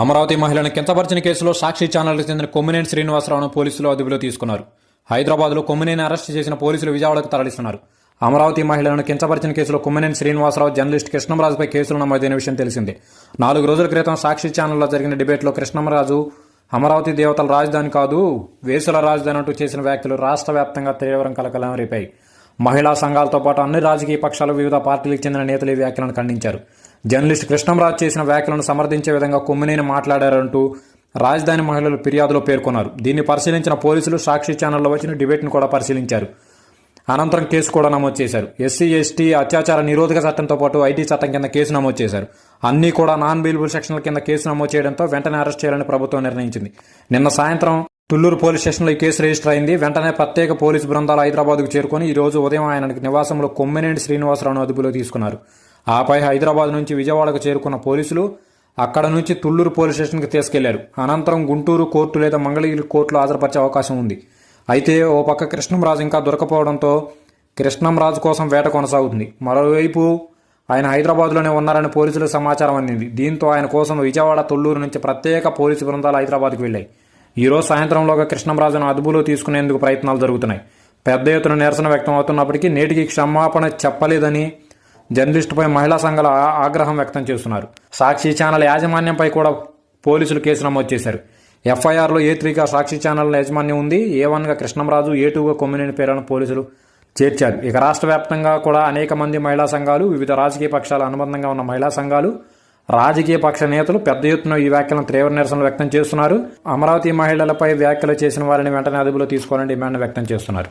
అమరావతి మహిళను కించపరిచిన కేసులో సాక్షి ఛానల్కి చెందిన కొమ్మినేని శ్రీనివాసరావును పోలీసులు అదుపులో తీసుకున్నారు. హైదరాబాద్లో కొమ్మినేని అరెస్ట్ చేసిన పోలీసులు విజయవాడకు తరలిస్తున్నారు. అమరావతి మహిళలను కించపరిచిన కేసులో కొమ్మినేని శ్రీనివాసరావు జర్నలిస్ట్ కృష్ణంరాజుపై కేసులు నమోదైన విషయం తెలిసిందే. నాలుగు రోజుల క్రితం సాక్షి ఛానల్లో జరిగిన డిబేట్లో కృష్ణంరాజు అమరావతి దేవతల రాజధాని కాదు వేసుల రాజధాని అంటూ చేసిన వ్యాఖ్యలు రాష్ట్ర వ్యాప్తంగా తీవ్రం కలకలం రేపాయి. మహిళా సంఘాలతో పాటు అన్ని రాజకీయ పక్షాలు వివిధ పార్టీలకు చెందిన నేతలు ఈ వ్యాఖ్యలను ఖండించారు. జర్నలిస్ట్ కృష్ణంరాజు చేసిన వ్యాఖ్యలను సమర్థించే విధంగా కొమ్మినేని మాట్లాడారంటూ రాజధాని మహిళలు ఫిర్యాదులో పేర్కొన్నారు. దీన్ని పరిశీలించిన పోలీసులు సాక్షి ఛానల్లో వచ్చిన డిబేట్ను కూడా పరిశీలించారు. అనంతరం కేసు కూడా నమోదు చేశారు. ఎస్సీ ఎస్టీ అత్యాచార నిరోధక చట్టంతో పాటు ఐటీ చట్టం కింద కేసు నమోదు చేశారు. అన్నీ కూడా నాన్ బెయిలబుల్ సెక్షన్ల కింద కేసు నమోదు చేయడంతో వెంటనే అరెస్ట్ చేయాలని ప్రభుత్వం నిర్ణయించింది. నిన్న సాయంత్రం తుళ్ళూరు పోలీస్ స్టేషన్లో ఈ కేసు రిజిస్టర్ అయింది. వెంటనే ప్రత్యేక పోలీసు బృందాలు హైదరాబాద్కు చేరుకొని ఈ రోజు ఉదయం ఆయనకు నివాసంలో కొమ్మినేని శ్రీనివాసరావును అదుపులో తీసుకున్నారు. ఆపై హైదరాబాద్ నుంచి విజయవాడకు చేరుకున్న పోలీసులు అక్కడ నుంచి తుళ్ళూరు పోలీస్ స్టేషన్కి తీసుకెళ్ళారు. అనంతరం గుంటూరు కోర్టు లేదా మంగళగిరి కోర్టులో హాజరుపరిచే అవకాశం ఉంది. అయితే ఓ పక్క కృష్ణంరాజు ఇంకా దొరకపోవడంతో కృష్ణంరాజు కోసం వేట కొనసాగుతుంది. మరోవైపు ఆయన హైదరాబాద్లోనే ఉన్నారని పోలీసులకు సమాచారం అందింది. దీంతో ఆయన కోసం విజయవాడ తొల్లూరు నుంచి ప్రత్యేక పోలీసు బృందాలు హైదరాబాద్కు వెళ్ళాయి. ఈరోజు సాయంత్రంలోగా కృష్ణంరాజును అదుపులో తీసుకునేందుకు ప్రయత్నాలు జరుగుతున్నాయి. పెద్ద ఎత్తున నిరసన వ్యక్తం అవుతున్నప్పటికీ నేటికి క్షమాపణ చెప్పలేదని జర్నలిస్టుపై మహిళా సంఘాల ఆగ్రహం వ్యక్తం చేస్తున్నారు. సాక్షి ఛానల్ యాజమాన్యంపై కూడా పోలీసులు కేసు నమోదు చేశారు. ఎఫ్ఐఆర్లో ఏ త్రీగా సాక్షి ఛానల్ యాజమాన్యం ఉంది? ఏ వన్గా కృష్ణంరాజు ఏ టూగా కొమ్మినేని పేరును పోలీసులు చేర్చారు. ఇక రాష్ట్ర వ్యాప్తంగా కూడా అనేక మంది మహిళా సంఘాలు వివిధ రాజకీయ పక్షాల అనుబంధంగా ఉన్న మహిళా సంఘాలు రాజకీయ పక్ష నేతలు పెద్ద ఎత్తున ఈ వ్యాఖ్యలను తీవ్ర నిరసనలు వ్యక్తం చేస్తున్నారు. అమరావతి మహిళలపై వ్యాఖ్యలు చేసిన వారిని వెంటనే అదుపులో తీసుకోవాలని డిమాండ్ వ్యక్తం చేస్తున్నారు.